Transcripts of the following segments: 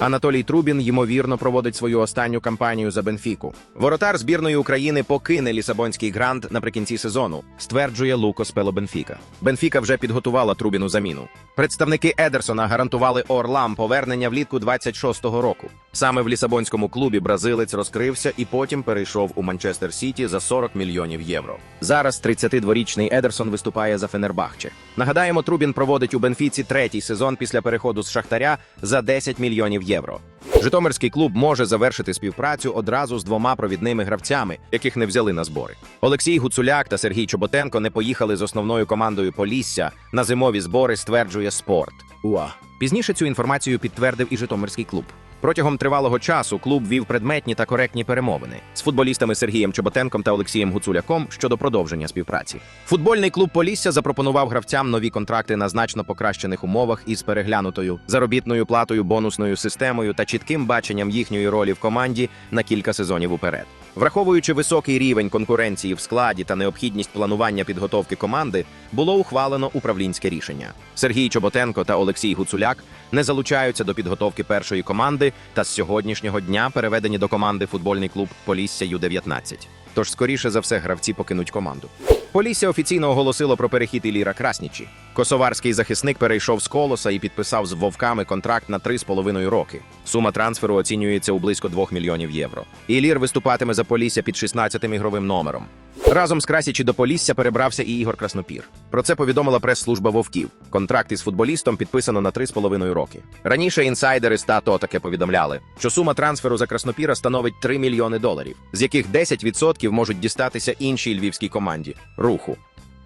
Анатолій Трубін ймовірно проводить свою останню кампанію за Бенфіку. Воротар збірної України покине Лісабонський грант наприкінці сезону, стверджує Лукос Пело Бенфіка. Бенфіка вже підготувала Трубіну заміну. Представники Едерсона гарантували Орлам повернення влітку 26-го року. Саме в Лісабонському клубі бразилець розкрився і потім перейшов у Манчестер Сіті за 40 мільйонів євро. Зараз 32-річний Едерсон виступає за Фенербахче. Нагадаємо, Трубін проводить у Бенфіці третій сезон після переходу з Шахтаря за 10 мільйонів євро. Житомирський клуб може завершити співпрацю одразу з двома провідними гравцями, яких не взяли на збори. Олексій Гуцуляк та Сергій Чоботенко не поїхали з основною командою Полісся на зимові збори, стверджує спорт. Уа. Пізніше цю інформацію підтвердив і Житомирський клуб. Протягом тривалого часу клуб вів предметні та коректні перемовини з футболістами Сергієм Чоботенком та Олексієм Гуцуляком щодо продовження співпраці. Футбольний клуб Полісся запропонував гравцям нові контракти на значно покращених умовах із переглянутою заробітною платою, бонусною системою та чітким баченням їхньої ролі в команді на кілька сезонів уперед. Враховуючи високий рівень конкуренції в складі та необхідність планування підготовки команди, було ухвалено управлінське рішення. Сергій Чоботенко та Олексій Гуцуляк не залучаються до підготовки першої команди та з сьогоднішнього дня переведені до команди футбольний клуб Полісся Ю-19. Тож, скоріше за все, гравці покинуть команду. Полісся офіційно оголосило про перехід Іліра Краснічі. Косоварський захисник перейшов з колоса і підписав з вовками контракт на 3,5 роки. Сума трансферу оцінюється у близько 2 мільйонів євро. Ілір виступатиме за Полісся під 16-тим ігровим номером. Разом з Красічі до Полісся перебрався і Ігор Краснопір. Про це повідомила прес-служба Вовків. Контракт із футболістом підписано на 3,5 роки. Раніше інсайдери стато таке повідомляли, що сума трансферу за Краснопіра становить 3 мільйони доларів, з яких 10% можуть дістатися іншій львівській команді руху.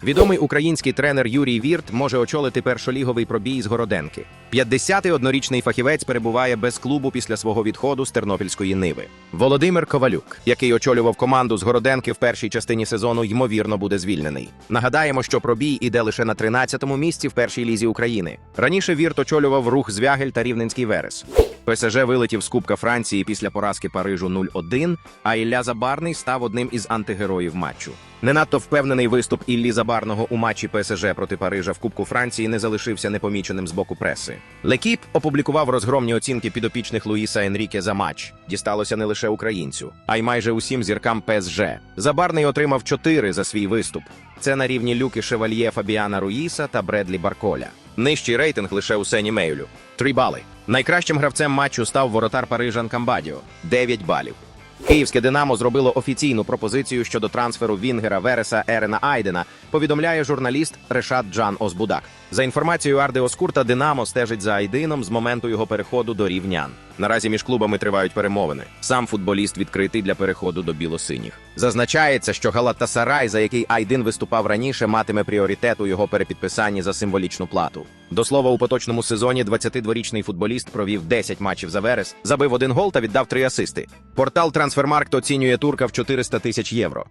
Відомий український тренер Юрій Вірт може очолити першоліговий пробій з Городенки. 51-річний фахівець перебуває без клубу після свого відходу з Тернопільської Ниви. Володимир Ковалюк, який очолював команду з Городенки в першій частині сезону, ймовірно буде звільнений. Нагадаємо, що пробій іде лише на 13-му місці в першій лізі України. Раніше Вірт очолював рух Звягель та Рівненський Верес. ПСЖ вилетів з Кубка Франції після поразки Парижу 0-1, а Ілля Забарний став одним із антигероїв матчу. Не надто впевнений виступ Іллі Забарного у матчі ПСЖ проти Парижа в Кубку Франції не залишився непоміченим з боку преси. Лекіп опублікував розгромні оцінки підопічних Луїса Енріке за матч. Дісталося не лише українцю, а й майже усім зіркам ПСЖ. Забарний отримав 4 за свій виступ. Це на рівні люки Шевальє Фабіана Руїса та Бредлі Барколя. Нижчий рейтинг лише у Сені Мейлю. 3 бали. Найкращим гравцем матчу став воротар Парижан Камбадіо 9 балів. Київське Динамо зробило офіційну пропозицію щодо трансферу Вінгера Вереса Ерена Айдена, повідомляє журналіст Решат Джан Озбудак. За інформацією Арди Оскурта, Динамо стежить за Айдином з моменту його переходу до рівнян. Наразі між клубами тривають перемовини. Сам футболіст відкритий для переходу до білосиніх. Зазначається, що Галатасарай, за який Айдин виступав раніше, матиме пріоритет у його перепідписанні за символічну плату. До слова, у поточному сезоні 22-річний футболіст провів 10 матчів за Верес, забив один гол та віддав три асисти. Портал Трансфермаркт оцінює турка в 400 тисяч євро.